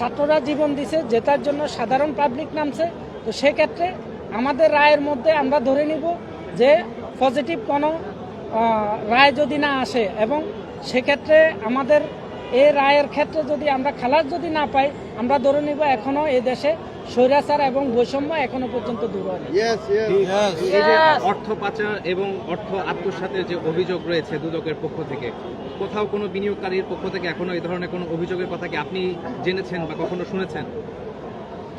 ছাত্ররা জীবন দিছে, জেতার জন্য সাধারণ পাবলিক নামছে। তো সেক্ষেত্রে আমাদের রায়ের মধ্যে আমরা ধরে নিব যে পজিটিভ কোনো রায় যদি না আসে এবং সেক্ষেত্রে আমাদের এ রায়ের ক্ষেত্রে যদি আমরা খালাস যদি না পাই, আমরা ধরে নিব এখনও এ দেশে স্বৈরাচার এবং বৈষম্য এখনও পর্যন্ত দূর হয়নি। অর্থ পাচার এবং অর্থ আত্মসাতের যে অভিযোগ রয়েছে দুদকের পক্ষ থেকে কোথাও কোনো বিনিয়োগকারীর পক্ষ থেকে এখনও এই ধরনের কোনো অভিযোগের কথা কি আপনি জেনেছেন বা কখনো শুনেছেন?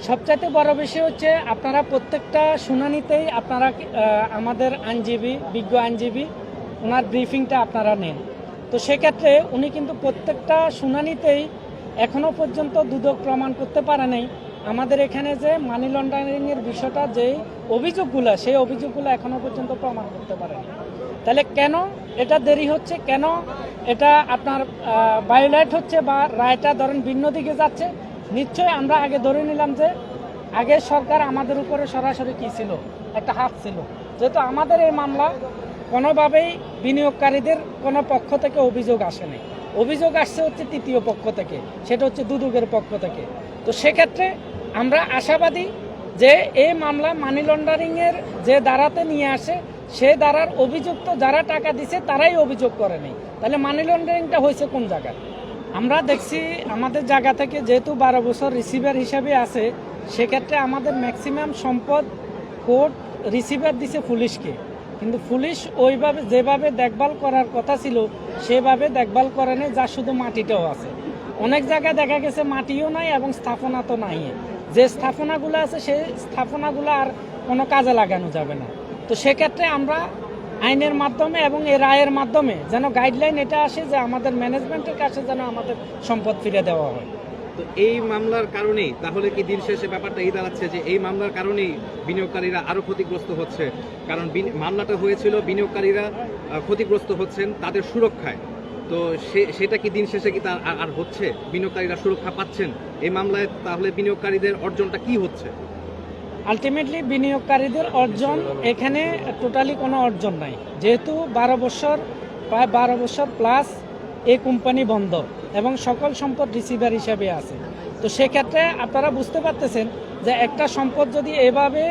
সবচাইতে বড় বিষয় হচ্ছে আপনারা প্রত্যেকটা শুনানিতেই আপনারা আমাদের আইনজীবী বিজ্ঞ আইনজীবী ওনার ব্রিফিংটা আপনারা নেন। তো সেক্ষেত্রে উনি কিন্তু প্রত্যেকটা শুনানিতেই এখনও পর্যন্ত দুদক প্রমাণ করতে পারে নাই। আমাদের এখানে যে মানি লন্ডারিংয়ের বিষয়টা, যেই অভিযোগগুলো, সেই অভিযোগগুলো এখনও পর্যন্ত প্রমাণ করতে পারেনি। তাহলে কেন এটা দেরি হচ্ছে? কেন এটা আপনার বায়োলাইট হচ্ছে বা রায়টা ধরেন ভিন্ন দিকে যাচ্ছে? নিশ্চয়ই আমরা আগে ধরে নিলাম যে, আগে সরকার আমাদের উপরে সরাসরি কি ছিল? একটা হাত ছিল। যেহেতু আমাদের এই মামলা কোনোভাবেই বিনিয়োগকারীদের কোনো পক্ষ থেকে অভিযোগ আসেনি অভিযোগ আসছে হচ্ছে তৃতীয় পক্ষ থেকে, সেটা হচ্ছে দুদুকের পক্ষ থেকে। তো সেক্ষেত্রে আমরা আশাবাদী যে এই মামলা মানি লন্ডারিংয়ের যে দ্বারাতে নিয়ে আসে, সে দ্বারার অভিযুক্ত যারা টাকা দিছে, তারাই অভিযোগ করেনি তাহলে মানি লন্ডারিংটা হয়েছে কোন জায়গায়? আমরা দেখছি আমাদের জায়গা থেকে যেহেতু বারো বছর রিসিভার হিসাবে আছে, সেক্ষেত্রে আমাদের ম্যাক্সিমাম সম্পদ কোর্ট রিসিভার দিছে পুলিশকে। কিন্তু পুলিশ ওইভাবে যেভাবে দেখভাল করার কথা ছিল, সেভাবে দেখভাল করে নেই, যা শুধু মাটিটাও আছে। অনেক জায়গায় দেখা গেছে মাটিও নাই এবং স্থাপনা তো নাই যে স্থাপনাগুলো আছে সেই স্থাপনাগুলো আর কোনো কাজে লাগানো যাবে না। তো সেক্ষেত্রে আমরা আইনের মাধ্যমে এবং এই রায়ের মাধ্যমে যেন গাইডলাইন এটা আসে যে আমাদের ম্যানেজমেন্টের কাছে যেন আমাদের সম্পদ ফিরে দেওয়া হয়। তো এই মামলার কারণেই তাহলে কি দিন শেষে ব্যাপারটা এই দাঁড়াচ্ছে যে এই মামলার কারণেই বিনিয়োগকারীরা আরও ক্ষতিগ্রস্ত হচ্ছে? কারণ মামলাটা হয়েছিল, বিনিয়োগকারীরা ক্ষতিগ্রস্ত হচ্ছেন তাদের সুরক্ষায়। তো সেটা কি দিন শেষে কি তার আর হচ্ছে? বিনিয়োগকারীরা সুরক্ষা পাচ্ছেন? এই মামলায় তাহলে বিনিয়োগকারীদের অর্জনটা কি হচ্ছে? আলটিমেটলি বিনিয়োগকারীদের অর্জন এখানে টোটালি কোনো অর্জন নাই। যেহেতু বারো বছর, প্রায় বারো বছর প্লাস এই কোম্পানি বন্ধ এবং সকল সম্পদ রিসিভার হিসাবে আছে। তো সেক্ষেত্রে আপনারা বুঝতে পারতেছেন যে একটা সম্পদ যদি এভাবে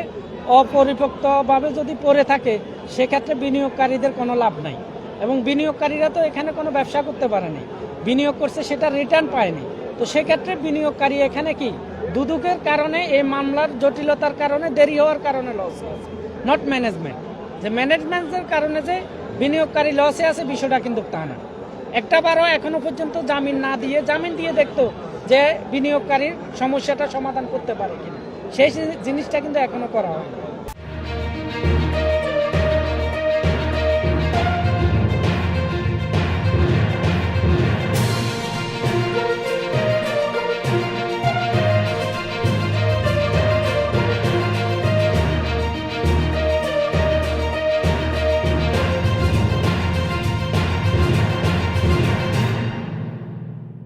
অপরিপক্তভাবে যদি পড়ে থাকে, সেক্ষেত্রে বিনিয়োগকারীদের কোনো লাভ নাই। এবং বিনিয়োগকারীরা তো এখানে কোনো ব্যবসা করতে পারেনি। বিনিয়োগ করছে, সেটা রিটার্ন পায়নি। তো সেক্ষেত্রে বিনিয়োগকারী এখানে কি? দুদুকের কারণে এই মামলার জটিলতার কারণে, দেরি হওয়ার কারণে লস হয়েছে নট ম্যানেজমেন্ট যে ম্যানেজমেন্টের কারণে যে বিনিয়োগকারী লসে আছে, বিষয়টা কিন্তু তা না। একটা বারও এখনও পর্যন্ত জামিন না দিয়ে, জামিন দিয়ে দেখতো যে বিনিয়োগকারীর সমস্যাটা সমাধান করতে পারে কিনা। সেই জিনিসটা কিন্তু এখনও করা হয়